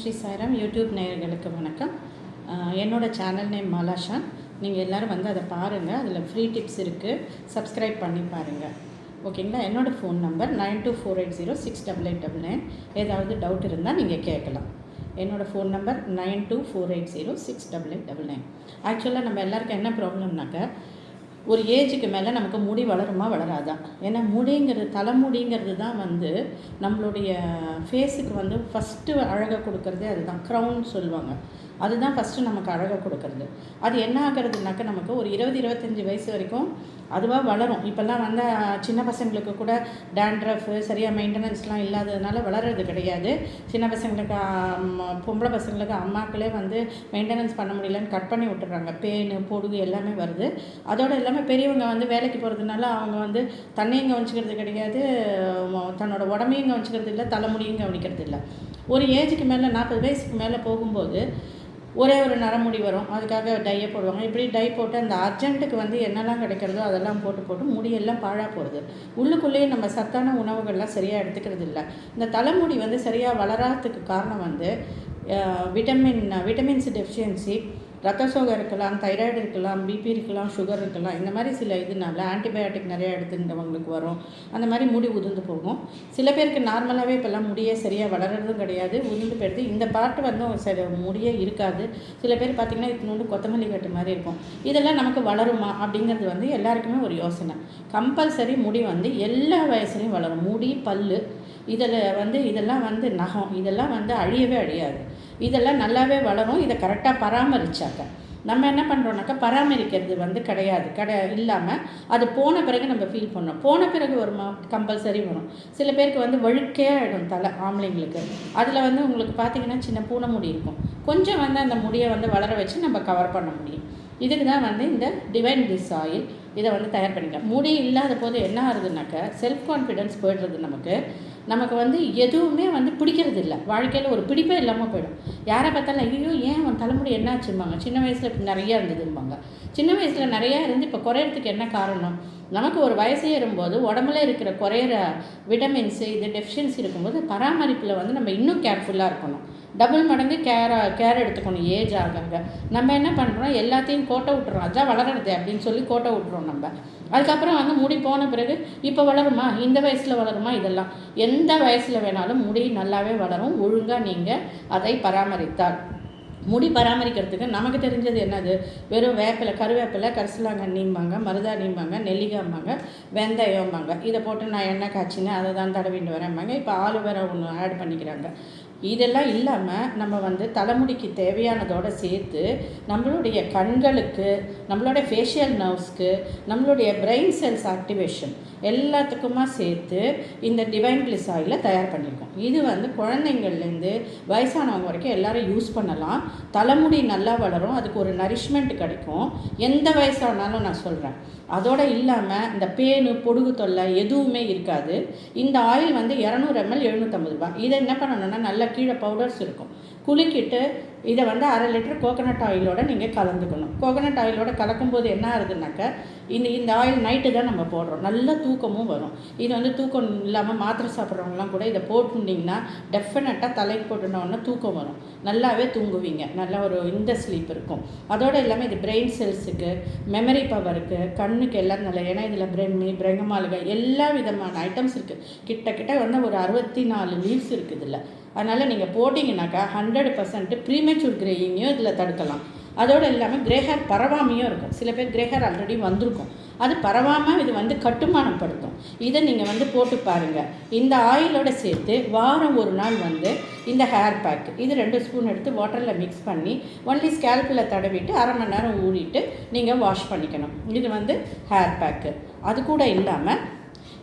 Sri Sairam YouTube நேயர்களுக்கு வணக்கம். என்னோடய என்னோட சேனல் நேம் மலாஷா நீங்கள் எல்லோரும் வந்து அதை பாருங்கள் அதில் ஃப்ரீ டிப்ஸ் இருக்குது சப்ஸ்கிரைப் பண்ணி பாருங்கள் ஓகேங்களா? என்னோடய phone number nine two four eight zero six double eight double nine. ஏதாவது டவுட் இருந்தால் நீங்கள் கேட்கலாம். என்னோடய phone number nine two four eight zero six double eight double nine. ஆக்சுவலாக நம்ம எல்லாருக்கும் என்ன ப்ராப்ளம்னாக்க ஒரு ஏஜுக்கு மேலே நமக்கு முடி வளருமா வளராதா? ஏன்னா முடிங்கிறது தலைமுடிங்கிறது தான் வந்து நம்மளுடைய ஃபேஸுக்கு வந்து ஃபஸ்ட்டு அழகை கொடுக்கறதே அதுதான். க்ரௌன் சொல்லுவாங்க. அதுதான் ஃபஸ்ட்டு நமக்கு அழகை கொடுக்கறது. அது என்ன ஆகிறதுனாக்க நமக்கு ஒரு இருபது இருபத்தஞ்சி வயசு வரைக்கும் அதுவாக வளரும். இப்போல்லாம் வந்து சின்ன பசங்களுக்கு கூட டேண்ட்ரஃபு சரியாக மெயின்டெனன்ஸ்லாம் இல்லாததுனால வளர்கிறது கிடையாது. சின்ன பசங்களுக்கு பொம்பளை பசங்களுக்கு அம்மாக்களே வந்து மெயின்டெனன்ஸ் பண்ண முடியலன்னு கட் பண்ணி விட்டுறாங்க. பேனு பொடுகு எல்லாமே வருது. அதோடு இல்லாமல் பெரியவங்க வந்து வேலைக்கு போகிறதுனால அவங்க வந்து தன்னையும் கவனிச்சிக்கிறது கிடையாது. தன்னோட உடம்பையும் கவனிச்சிக்கிறது இல்லை தலைமுடியும் கவனிக்கிறது இல்லை ஒரு ஏஜுக்கு மேலே நாற்பது வயசுக்கு மேலே போகும்போது ஒரே ஒரு நரமுடி வரும். அதுக்காக டையை போடுவாங்க. இப்படி டை போட்டு அந்த அர்ஜென்ட்டுக்கு வந்து என்னெல்லாம் கிடைக்கிறதோ அதெல்லாம் போட்டு போட்டு முடியெல்லாம் பாழாக போகிறது உள்ளுக்குள்ளேயே நம்ம சத்தான உணவுகள்லாம் சரியாக எடுத்துக்கிறது இல்லை. இந்த தலைமுடி வந்து சரியாக வளராததுக்கு காரணம் வந்து விட்டமின் விட்டமின்ஸ் டெஃபிஷியன்சி ரத்த சோகை இருக்கலாம் தைராய்டு இருக்கலாம் பிபி இருக்கலாம் சுகர் இருக்கலாம் இந்த மாதிரி சில இதனால ஆன்டிபயோட்டிக் நிறையா எடுத்துக்கிட்டவங்களுக்கு வரும். அந்த மாதிரி முடி உதிர்ந்து போகும். சில பேருக்கு நார்மலாகவே இப்போல்லாம் முடியே சரியாக வளர்கிறதும் கிடையாது. உதிர்ந்து போயிடுது. இந்த பாட்டு வந்து ஒரு சரி முடியே இருக்காது. சில பேர் பார்த்திங்கன்னா இன்னொன்று கொத்தமல்லி கட்டு மாதிரி இருக்கும். இதெல்லாம் நமக்கு வளருமா அப்படிங்கிறது வந்து எல்லாருக்குமே ஒரு யோசனை. கம்பல்சரி முடி வந்து எல்லா வயசுலையும் வளரும். முடி பல்லு இதில் வந்து இதெல்லாம் வந்து நகம். இதெல்லாம் வந்து அழியவே அழியாது. இதெல்லாம் நல்லாவே வளரும். இதை கரெக்டாக பராமரித்தாக்க நம்ம என்ன பண்ணுறோம்னாக்கா பராமரிக்கிறது வந்து கிடையாது. கடை இல்லாமல் அது போன பிறகு நம்ம ஃபீல் பண்ணோம். போன பிறகு வருமா கம்பல்சரி வரும். சில பேருக்கு வந்து வழுக்கே ஆகிடும் தலை ஆம்பளைங்களுக்கு. அதில் வந்து உங்களுக்கு பார்த்தீங்கன்னா சின்ன பூனை முடி இருக்கும். கொஞ்சம் வந்து அந்த முடியை வந்து வளர வச்சு நம்ம கவர் பண்ண முடியும். இதுக்கு தான் வந்து இந்த டிவைன் பிஸ் ஆயில் இதை வந்து தயார் பண்ணிக்கலாம். முடி இல்லாத போது என்ன ஆகுதுனாக்க செல்ஃப் கான்ஃபிடென்ஸ் போயிடுறது நமக்கு. நமக்கு வந்து எதுவுமே வந்து பிடிக்கிறது இல்லை வாழ்க்கையில் ஒரு பிடிப்பே இல்லாமல் போயிடும். யாரை பார்த்தாலும் ஐயோ ஏன் அவன் தலைமுடி என்னாச்சும்பாங்க சின்ன வயசில் நிறையா இருந்ததும்பாங்க. சின்ன வயசில் நிறையா இருந்து இப்போ குறையிறதுக்கு என்ன காரணம்? நமக்கு ஒரு வயசு ஏறும்போது உடம்புல இருக்கிற குறையிற விட்டமின்ஸு இது டெஃபிஷியன்சி இருக்கும்போது பராமரிப்பில் வந்து நம்ம இன்னும் கேர்ஃபுல்லாக இருக்கணும். டபுள் மடங்கு கேர் கேர் எடுத்துக்கணும் ஏஜ் ஆகாங்க நம்ம என்ன பண்ணுறோம் எல்லாத்தையும் கோட்டை விட்டுறோம் அதான் வளர்றது அப்படின்னு சொல்லி கோட்டை விட்டுறோம் நம்ம. அதுக்கப்புறம் வந்து முடி போன பிறகு இப்போ வளருமா? இந்த வயசில் வளருமா? இதெல்லாம். எந்த வயசில் வேணாலும் முடி நல்லாவே வளரும். ஒழுங்காக நீங்கள் அதை பராமரித்தால். முடி பராமரிக்கிறதுக்கு நமக்கு தெரிஞ்சது என்னது? வெறும் வேப்பிலை கருவேப்பிலை கரிசலாங்கண்ணிம்பாங்க மருதாணிம்பாங்க நெல்லிக்காய்ம்பாங்க வெந்தயம்பாங்க. இதை போட்டு நான் எண்ணெய் காய்ச்சினேன் அதை தான் தடவிட்டு வரேன்பாங்க இப்போ ஆலுவேரா ஒன்று ஆட் பண்ணிக்கிறாங்க. இதெல்லாம் இல்லாமல் நம்ம வந்து தலைமுடிக்கு தேவையானதோடு சேர்த்து நம்மளுடைய கண்களுக்கு நம்மளுடைய ஃபேஷியல் நர்வ்ஸ்க்கு நம்மளுடைய பிரெயின் செல்ஸ் ஆக்டிவேஷன் எல்லாத்துக்குமா சேர்த்து இந்த டிவைன் பிளிஸ் ஆயிலை தயார் பண்ணியிருக்கோம். இது வந்து குழந்தைங்கள்லேருந்து வயசானவங்க வரைக்கும் எல்லாரும் யூஸ் பண்ணலாம். தலைமுடி நல்லா வளரும். அதுக்கு ஒரு நரிஷ்மெண்ட் கிடைக்கும். எந்த வயசானாலும் நான் சொல்கிறேன் அதோடு இல்லாமல் இந்த பேனு பொடுகு தொல்லை எதுவுமே இருக்காது. இந்த ஆயில் வந்து இரநூறு எம்எல் எழுநூற்றம்பது ரூபாய். இதை என்ன பண்ணணும்னா நல்ல கீழே பவுடர்ஸ் இருக்கும். குலுக்கிட்டு இதை வந்து அரை லிட்டர் கோகனட் ஆயிலோட நீங்கள் கலந்துக்கணும். கோகனட் ஆயிலோட கலக்கும்போது என்ன ஆகுதுனாக்க இந்த இந்த ஆயில் நைட்டு தான் நம்ம போடுறோம். நல்ல தூக்கமும் வரும். இது வந்து தூக்கம் இல்லாமல் மாத்திரை சாப்பிட்றவங்களாம் கூட இதை போட்டுட்டிங்கன்னா டெஃபினட்டாக தலைக்கு போட்டுனோன்னா தூக்கம் வரும். நல்லாவே தூங்குவீங்க. நல்ல ஒரு இந்த ஸ்லீப் இருக்கும். அதோடு இல்லாமல் இது பிரெயின் செல்ஸுக்கு மெமரி பவருக்கு கண்ணுக்கு எல்லாம் நல்ல ஏன்னா இதில் பிரெம்மி பிரங்கமாலுகை எல்லா விதமான ஐட்டம்ஸ் இருக்குது கிட்டக்கிட்ட வந்து ஒரு அறுபத்தி நாலு லீவ்ஸ் இருக்குது இதில். அதனால் நீங்கள் போட்டிங்கனாக்கா ஹண்ட்ரட் ஹண்ட்ரட் பர்சன்ட் ப்ரீமெச்சூர் கிரேயிங்கையும் இதில் தடுக்கலாம். அதோடு இல்லாமல் கிரே ஹேர் பரவாமையும் இருக்கும். சில பேர் கிரே ஹேர் ஆல்ரெடி வந்திருக்கும். அது பரவாமல் இது வந்து கட்டுமானப்படுத்தும். இதை நீங்கள் வந்து போட்டு பாருங்கள் இந்த ஆயிலோட சேர்த்து வாரம் ஒரு நாள் வந்து இந்த ஹேர் பேக் இது ரெண்டு ஸ்பூன் எடுத்து வாட்டரில் மிக்ஸ் பண்ணி ஒன்லி ஸ்கேல்பில் தடவிட்டு அரை மணி நேரம் ஊறிட்டு நீங்கள் வாஷ் பண்ணிக்கணும். இது வந்து ஹேர் பேக்கு அது கூட இல்லாமல்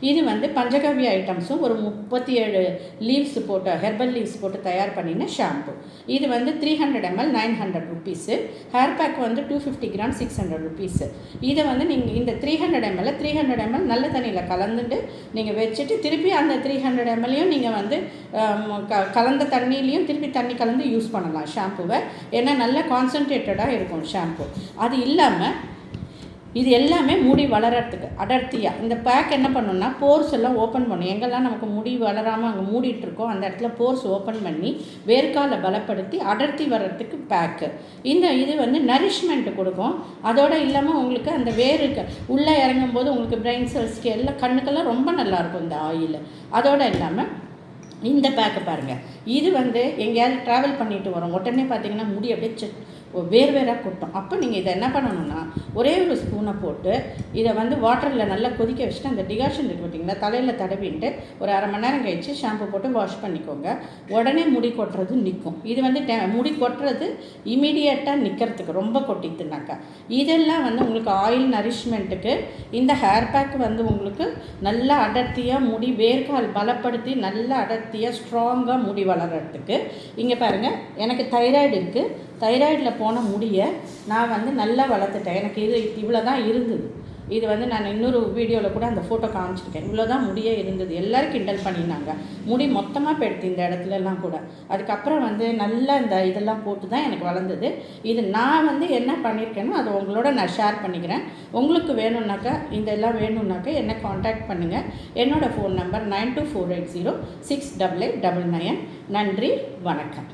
இது வந்து பஞ்சகவ்ய ஐட்டம்ஸும் ஒரு முப்பத்தி ஏழு லீவ்ஸ் போட்டு ஹெர்பல் லீவ்ஸ் போட்டு தயார் பண்ணின ஷாம்பு இது வந்து three hundred ml nine hundred rupees hair pack வந்து two fifty gram six hundred rupees இதை வந்து நீங்கள் இந்த three hundred ml three hundred ml நல்ல தண்ணியில் கலந்துட்டு நீங்கள் வச்சுட்டு திருப்பி அந்த த்ரீ ஹண்ட்ரட் எம்எல்லையும் நீங்கள் வந்து க கலந்த தண்ணியிலையும் திருப்பி தண்ணி கலந்து யூஸ் பண்ணலாம் ஷாம்புவை ஏன்னா நல்ல கான்சன்ட்ரேட்டடாக இருக்கும் ஷாம்பு அது இல்லாமல் இது எல்லாமே முடி வளரத்துக்கு அடர்த்தியாக இந்த பேக் என்ன பண்ணுன்னா போர்ஸ் எல்லாம் ஓப்பன் பண்ணும். எங்கெல்லாம் நமக்கு முடி வளராமல் அங்கே மூடிட்டுருக்கோ அந்த இடத்துல போர்ஸ் ஓப்பன் பண்ணி வேர்க்காலை பலப்படுத்தி அடர்த்தி வர்றதுக்கு பேக்கு இந்த இது வந்து நரிஷ்மெண்ட் கொடுக்கும். அதோடு இல்லாமல் உங்களுக்கு அந்த வேருக்கு உள்ளே இறங்கும் போது உங்களுக்கு பிரெயின் செல்ஸ்க்கு எல்லாம் கண்ணுக்கெல்லாம் ரொம்ப நல்லாயிருக்கும் இந்த ஆயில் அதோடு இல்லாமல் இந்த பேக்கை பாருங்கள் இது வந்து எங்கேயாவது ட்ராவல் பண்ணிட்டு வரோம். உடனே பார்த்தீங்கன்னா முடி அப்படியே வேறு வேர் வேறாக கொட்டும். அப்போ நீங்கள் இதை என்ன பண்ணணும்னா ஒரே ஒரு ஸ்பூனை போட்டு இதை வந்து வாட்டரில் நல்லா கொதிக்க வச்சுட்டு அந்த டிகாஷன் இருக்கு பார்த்தீங்களா தலையில் தடவிட்டு ஒரு அரை மணி நேரம் கழிச்சு ஷாம்பு போட்டு வாஷ் பண்ணிக்கோங்க. உடனே முடி கொட்டுறது நிற்கும் இது வந்து டே முடி கொட்டுறது இமீடியட்டாக நிற்கிறதுக்கு ரொம்ப கொட்டித்துனாக்கா இதெல்லாம் வந்து உங்களுக்கு ஆயில் நரிஷ்மெண்ட்டுக்கு இந்த ஹேர் பேக் வந்து உங்களுக்கு நல்லா அடர்த்தியாக முடி வேர்க்கால் பலப்படுத்தி நல்லா அடர்த்தியாக ஸ்ட்ராங்காக முடி வளர்கிறதுக்கு இங்கே பாருங்கள் எனக்கு தைராய்டு இருக்குது தைராய்டில் போன முடியை நான் வந்து நல்லா வளர்த்துட்டேன். எனக்கு இது இவ்வளோ தான் இருந்தது. இது வந்து நான் இன்னொரு வீடியோவில் கூட அந்த ஃபோட்டோ காமிச்சிருக்கேன். இவ்வளோ தான் முடியே இருந்தது. எல்லோரும் கிண்டல் பண்ணியிருந்தாங்க முடி மொத்தமாக போயிடுது இந்த இடத்துலலாம் கூட. அதுக்கப்புறம் வந்து நல்லா இந்த இதெல்லாம் போட்டு தான் எனக்கு வளர்ந்தது. இது நான் வந்து என்ன பண்ணியிருக்கேனோ அதை உங்களோட நான் ஷேர் பண்ணிக்கிறேன். உங்களுக்கு வேணும்னாக்கா இதெல்லாம் வேணும்னாக்கா என்னை காண்டாக்ட் பண்ணுங்கள் என்னோடய phone number nine two four eight zero six double eight double nine நன்றி வணக்கம்.